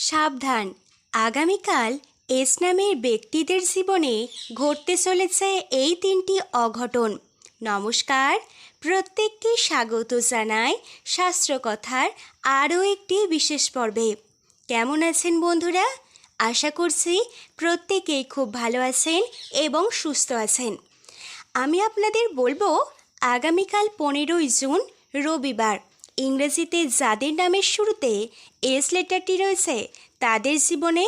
সাবধান। আগামীকাল এস নামের ব্যক্তিদের জীবনে ঘটতে চলেছে এই তিনটি অঘটন। নমস্কার। প্রত্যেককে স্বাগত জানাই শাস্ত্রকথার আরও একটি বিশেষ পর্বে। কেমন আছেন বন্ধুরা? আশা করছি প্রত্যেকেই খুব ভালো আছেন এবং সুস্থ আছেন। আমি আপনাদের বলব, আগামীকাল পনেরোই জুন, রবিবার। ইংরেজিতে যাদের নামের শুরুতে এস লেটারটি রয়েছে, তাদের জীবনে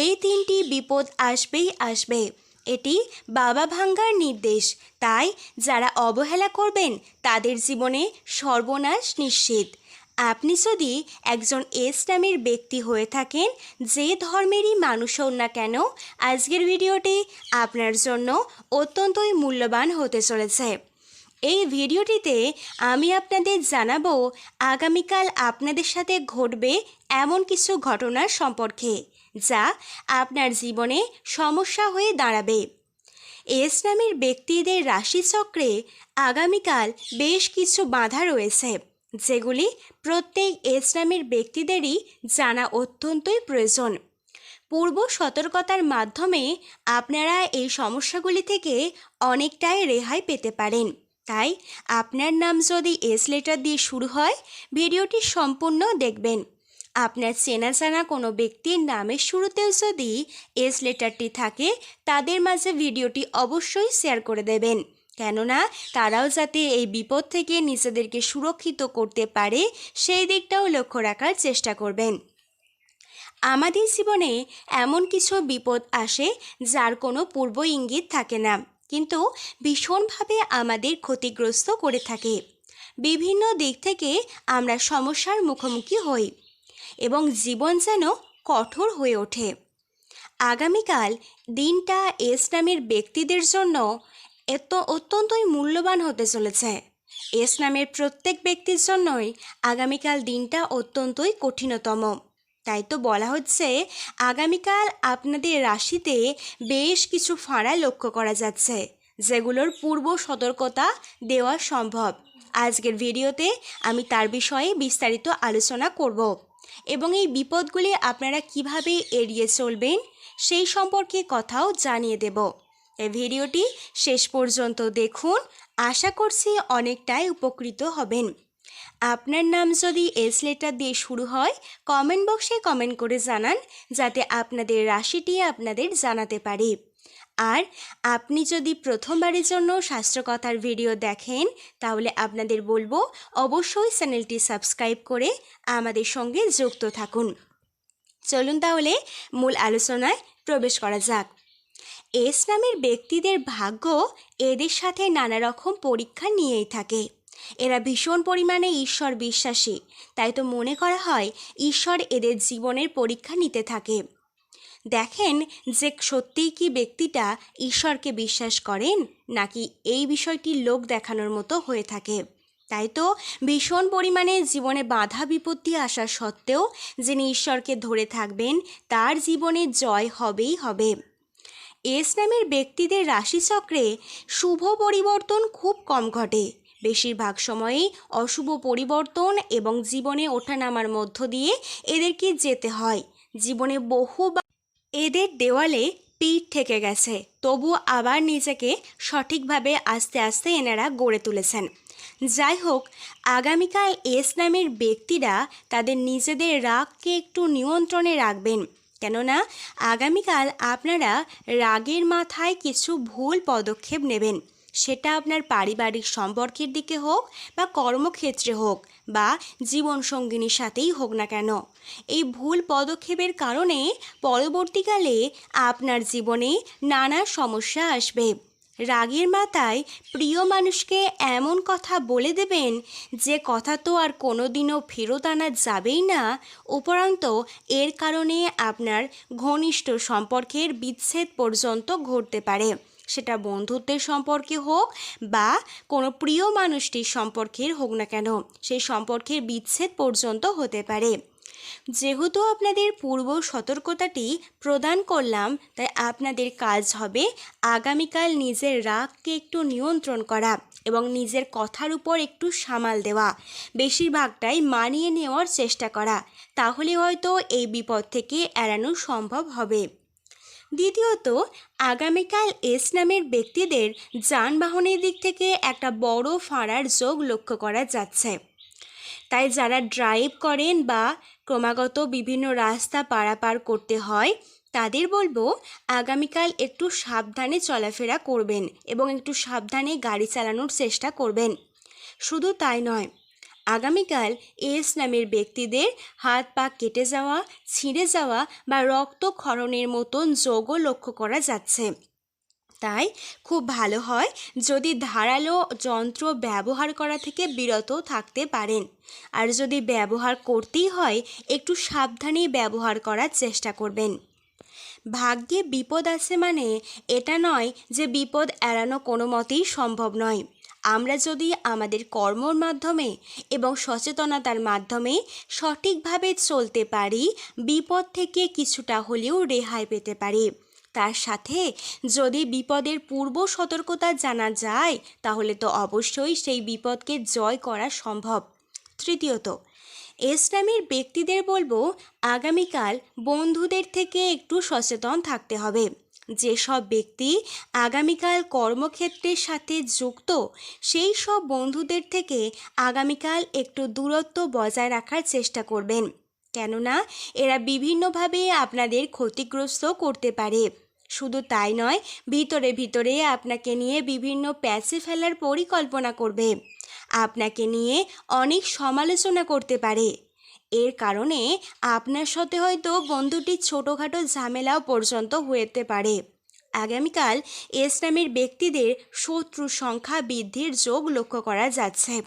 এই তিনটি বিপদ আসবেই আসবে। এটি বাবা ভাঙ্গার নির্দেশ। তাই যারা অবহেলা করবেন, তাদের জীবনে সর্বনাশ নিশ্চিত। আপনি যদি একজন এস নামের ব্যক্তি হয়ে থাকেন, যে ধর্মেরই মানুষ হন না কেন, আজকের ভিডিওটি আপনার জন্য অত্যন্তই মূল্যবান হতে চলেছে। এই ভিডিওটিতে আমি আপনাদের জানাব, আগামীকাল আপনাদের সাথে ঘটবে এমন কিছু ঘটনার সম্পর্কে, যা আপনার জীবনে সমস্যা হয়ে দাঁড়াবে। এস নামের ব্যক্তিদের রাশিচক্রে আগামীকাল বেশ কিছু বাধা রয়েছে, যেগুলি প্রত্যেক এস নামের ব্যক্তিদেরই জানা অত্যন্তই প্রয়োজন। পূর্ব সতর্কতার মাধ্যমে আপনারা এই সমস্যাগুলি থেকে অনেকটাই রেহাই পেতে পারেন। তাই আপনার নাম যদি এস লেটার দিয়ে শুরু হয়, ভিডিওটি সম্পূর্ণ দেখবেন। আপনার চেনা জানা কোনো ব্যক্তির নামের শুরুতেও যদি এস লেটারটি থাকে, তাদের মাঝে ভিডিওটি অবশ্যই শেয়ার করে দেবেন। কেননা, তারাও যাতে এই বিপদ থেকে নিজেদেরকে সুরক্ষিত করতে পারে, সেই দিকটাও লক্ষ্য রাখার চেষ্টা করবেন। আমাদের জীবনে এমন কিছু বিপদ আসে, যার কোনো পূর্ব ইঙ্গিত থাকে না। কিন্তু ভীষণভাবে আমাদের ক্ষতিগ্রস্ত করে থাকে। বিভিন্ন দিক থেকে আমরা সমস্যার মুখোমুখি হই এবং জীবন যেন কঠোর হয়ে ওঠে। আগামীকাল দিনটা এস নামের ব্যক্তিদের জন্য এত অত্যন্তই মূল্যবান হতে চলেছে। এস নামের প্রত্যেক ব্যক্তির জন্যই আগামীকাল দিনটা অত্যন্তই কঠিনতম। তাই তো বলা হচ্ছে আগামীকাল আপনাদের রাশিতে বেশ কিছু ফাঁড়া লক্ষ্য করা যাচ্ছে, যেগুলোর পূর্ব সতর্কতা দেওয়া সম্ভব। আজকের ভিডিওতে আমি তার বিষয়ে বিস্তারিত আলোচনা করব এবং এই বিপদগুলি আপনারা কীভাবে এড়িয়ে চলবেন সেই সম্পর্কে কথাও জানিয়ে দেব। এই ভিডিওটি শেষ পর্যন্ত দেখুন। আশা করছি অনেকটাই উপকৃত হবেন। আপনার নাম যদি এস লেটার দিয়ে শুরু হয় কমেন্ট বক্সে কমেন্ট করে জানান, যাতে আপনাদের রাশিটি আপনাদের জানাতে পারি। আর আপনি যদি প্রথমবারের জন্য শাস্ত্রকথার ভিডিও দেখেন, তাহলে আপনাদের বলব, অবশ্যই চ্যানেলটি সাবস্ক্রাইব করে আমাদের সঙ্গে যুক্ত থাকুন। চলুন তাহলে মূল আলোচনায় প্রবেশ করা যাক। এস নামের ব্যক্তিদের ভাগ্য এদের সাথে নানা রকম পরীক্ষা নিয়েই থাকে। এরা ভীষণ পরিমাণে ঈশ্বর বিশ্বাসী। তাই তো মনে করা হয় ঈশ্বর এদের জীবনের পরীক্ষা নিতে থাকে। দেখেন যে সত্যিই কি ব্যক্তিটা ঈশ্বরকে বিশ্বাস করেন, নাকি এই বিষয়টি লোক দেখানোর মতো হয়ে থাকে। তাই তো ভীষণ পরিমাণে জীবনে বাধা বিপত্তি আসা সত্ত্বেও যিনি ঈশ্বরকে ধরে থাকবেন, তার জীবনে জয় হবেই হবে। এস নামের ব্যক্তিদের রাশিচক্রে শুভ পরিবর্তন খুব কম ঘটে। বেশিরভাগ সময়েই অশুভ পরিবর্তন এবং জীবনে ওঠানামার মধ্য দিয়ে এদেরকে যেতে হয়। জীবনে বহু এদের দেওয়ালে পিঠ থেকে গেছে তবু আবার নিজেকে সঠিকভাবে আস্তে আস্তে এনারা গড়ে তুলেছেন। যাই হোক, আগামীকাল এস নামের ব্যক্তিরা তাদের নিজেদের রাগকে একটু নিয়ন্ত্রণে রাখবেন। কেননা, আগামীকাল আপনারা রাগের মাথায় কিছু ভুল পদক্ষেপ নেবেন। সেটা আপনার পারিবারিক সম্পর্কের দিকে হোক বা কর্মক্ষেত্রে হোক বা জীবনসঙ্গিনীর সাথেই হোক না কেন। এই ভুল পদক্ষেপের কারণে পরবর্তীকালে আপনার জীবনে নানা সমস্যা আসবে। রাগের মাথায় প্রিয় মানুষকে এমন কথা বলে দেবেন, যে কথা তো আর কোনোদিনও ফেরত আনা যাবেই না। উপরান্ত এর কারণে আপনার ঘনিষ্ঠ সম্পর্কের বিচ্ছেদ পর্যন্ত ঘটতে পারে। সেটা বন্ধুত্বের সম্পর্কে হোক বা কোনো প্রিয় মানুষটির সম্পর্কের হোক না কেন, সেই সম্পর্কের বিচ্ছেদ পর্যন্ত হতে পারে। যেহেতু আপনাদের পূর্ব সতর্কতাটি প্রদান করলাম, তাই আপনাদের কাজ হবে আগামীকাল নিজের রাগকে একটু নিয়ন্ত্রণ করা এবং নিজের কথার উপর একটু সামাল দেওয়া, বেশিরভাগটাই মানিয়ে নেওয়ার চেষ্টা করা। তাহলে হয়তো এই বিপদ থেকে এড়ানো সম্ভব হবে। দ্বিতীয়ত, আগামীকাল এস নামের ব্যক্তিদের যানবাহনের দিক থেকে একটা বড় ফাঁড়ার যোগ লক্ষ্য করা যাচ্ছে। তাই যারা ড্রাইভ করেন বা ক্রমাগত বিভিন্ন রাস্তা পারাপার করতে হয়, তাদের বলব আগামীকাল একটু সাবধানে চলাফেরা করবেন এবং একটু সাবধানে গাড়ি চালানোর চেষ্টা করবেন। শুধু তাই নয় আগামীকাল এস নামের ব্যক্তিদের হাত পা কেটে যাওয়া, ছিঁড়ে যাওয়া বা রক্তক্ষরণের মতন যোগও লক্ষ্য করা যাচ্ছে। তাই খুব ভালো হয় যদি ধারালো যন্ত্র ব্যবহার করা থেকে বিরত থাকতে পারেন। আর যদি ব্যবহার করতেই হয়, একটু সাবধানে ব্যবহার করার চেষ্টা করবেন। ভাগ্যে বিপদ আছে মানে এটা নয় যে বিপদ এড়ানো কোনো মতেই সম্ভব নয়। আমরা যদি আমাদের কর্মর মাধ্যমে এবং সচেতনতার মাধ্যমে সঠিকভাবে চলতে পারি, বিপদ থেকে কিছুটা হলেও রেহাই পেতে পারি। তার সাথে যদি বিপদের পূর্ব সতর্কতা জানা যায়, তাহলে তো অবশ্যই সেই বিপদকে জয় করা সম্ভব। তৃতীয়ত ইসলামের ব্যক্তিদের বলব, আগামীকাল বন্ধুদের থেকে একটু সচেতন থাকতে হবে। যেসব ব্যক্তি আগামীকাল কর্মক্ষেত্রের সাথে যুক্ত, সেই সব বন্ধুদের থেকে আগামীকাল একটু দূরত্ব বজায় রাখার চেষ্টা করবেন। কেননা, এরা বিভিন্নভাবে আপনাদের ক্ষতিগ্রস্ত করতে পারে। শুধু তাই নয়, ভিতরে ভিতরে আপনাকে নিয়ে বিভিন্ন প্যাচে ফেলার পরিকল্পনা করবে। আপনাকে নিয়ে অনেক সমালোচনা করতে পারে। এর কারণে আপনার সাথে হয়তো বন্ধুটির ছোটোখাটো ঝামেলাও পর্যন্ত হতে পারে। আগামীকাল ইসলামের ব্যক্তিদের শত্রু সংখ্যা বৃদ্ধির যোগ লক্ষ্য করা যাচ্ছে।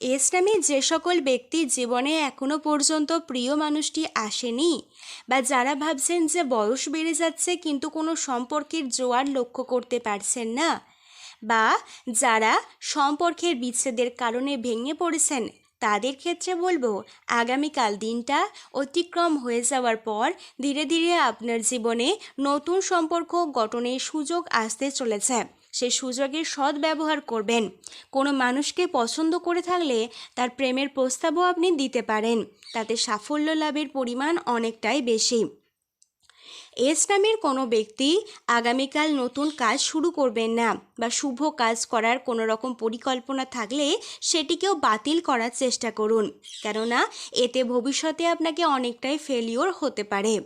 ইসলামের যে সকল ব্যক্তি জীবনে এখনও পর্যন্ত প্রিয় মানুষটি আসেনি বা যারা ভাবছেন যে বয়স বেড়ে যাচ্ছে কিন্তু কোনো সম্পর্কের জোয়ার লক্ষ্য করতে পারছেন না বা যারা সম্পর্কের বিচ্ছেদের কারণে ভেঙে পড়েছেন তাদের ক্ষেত্রে বলব, আগামীকাল দিনটা অতিক্রম হয়ে যাওয়ার পর ধীরে ধীরে আপনার জীবনে নতুন সম্পর্ক গঠনের সুযোগ আসতে চলেছে। সে সুযোগের সৎ ব্যবহার করবেন। কোনো মানুষকে পছন্দ করে থাকলে তার প্রেমের প্রস্তাবও আপনি দিতে পারেন। তাতে সাফল্য লাভের পরিমাণ অনেকটাই বেশি। এস নামের কোনো ব্যক্তি আগামীকাল নতুন কাজ শুরু করবেন না বা শুভ কাজ করার কোনো রকম পরিকল্পনা থাকলে সেটিকেও বাতিল করার চেষ্টা করুন। কেননা, এতে ভবিষ্যতে আপনাকে অনেকটাই ফেলিওর হতে পারে।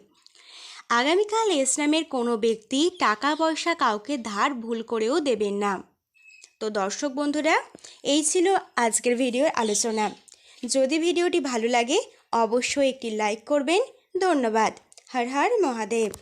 আগামীকাল এস নামের কোনো ব্যক্তি টাকা পয়সা কাউকে ধার ভুল করেও দেবেন না। তো দর্শক বন্ধুরা, এই ছিল আজকের ভিডিওর আলোচনা। যদি ভিডিওটি ভালো লাগে, অবশ্যই একটি লাইক করবেন। ধন্যবাদ। হর হর মহাদেব।